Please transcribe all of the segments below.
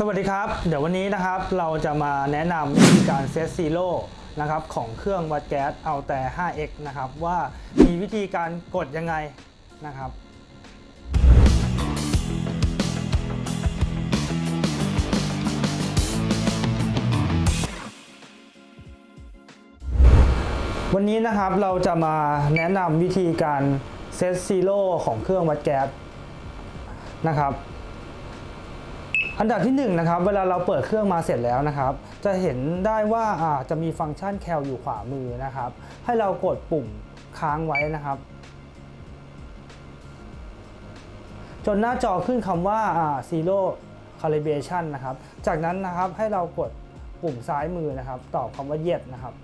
สวัสดีครับ เดี๋ยววันนี้นะครับเราจะมาแนะนำวิธีการเซตซีโร่นะครับของเครื่องวัดแก๊สเอาแต่ 5x นะครับว่ามีวิธีการกดยังไงนะครับวันนี้นะครับเราจะมาแนะนำวิธีการเซตซีโร่ของเครื่องวัดแก๊สนะครับ อันดับที่1นงนะครับเวลาเราเปิดเครื่องมาเสร็จแล้วนะครับ จะเห็นได้ว่าอาจะมีฟังก์ชันแคลอยู่ขวามือนะครับ ให้เรากดปุ่มค้างไว้นะครับ จนหน้าจอขึ้นคำว่า zero calibration นะครับ จากนั้นนะครับให้เรากดปุ่มซ้ายมือนะครับ ตอบคำว่า yes นะครับ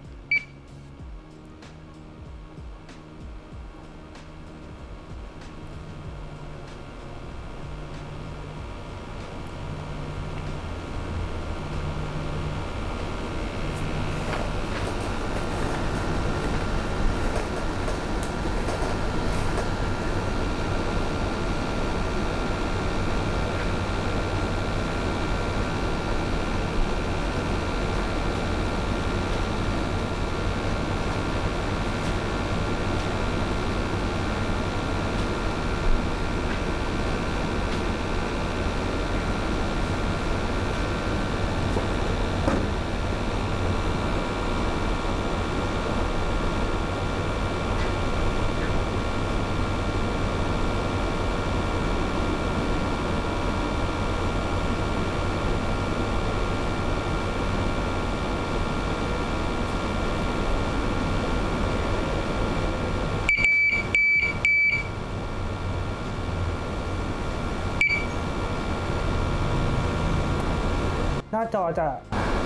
หน้าจอจะ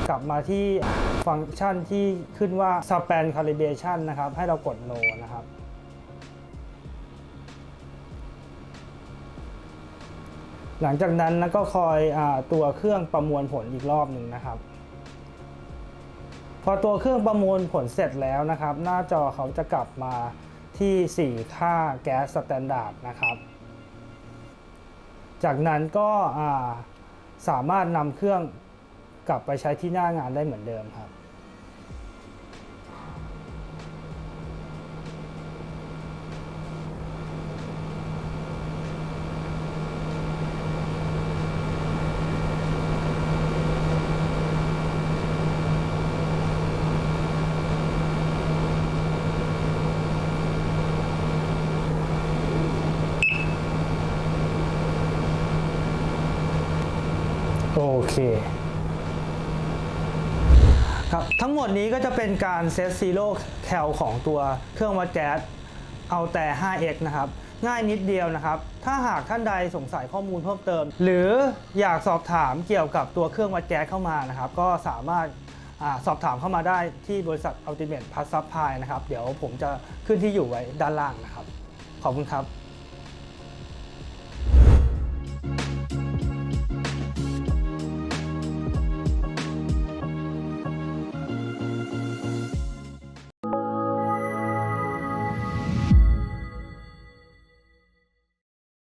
กลับมาที่ฟังก์ชันที่ขึ้นว่า span calibration นะครับ ให้เรากด no นะครับ หลังจากนั้นก็คอยอตัวเครื่องประมวลผลอีกรอบหนึ่งนะครับ พอตัวเครื่องประมวลผลเสร็จแล้วนะครับ หน้าจอเขาจะกลับมาที่ 4 ค่าแก๊สสแตนดาร์ดนะครับ จากนั้นก็สามารถนำเครื่อง กลับไปใช้ที่หน้างานได้เหมือนเดิมครับ โอเค ครับทั้งหมดนี้ก็จะเป็นการเซตซีโร่แคลของตัวเครื่องวัดแก๊สเอาแต่ 5x นะครับง่ายนิดเดียวนะครับ ถ้าหากท่านใดสงสัยข้อมูลเพิ่มเติม หรืออยากสอบถามเกี่ยวกับตัวเครื่องวัดแก๊สเข้ามานะครับ ก็สามารถอาสอบถามเข้ามาได้ที่บริษัท Ultimate Plus Supply นะครับ เดี๋ยวผมจะขึ้นที่อยู่ไว้ด้านล่างนะครับ ขอบคุณครับ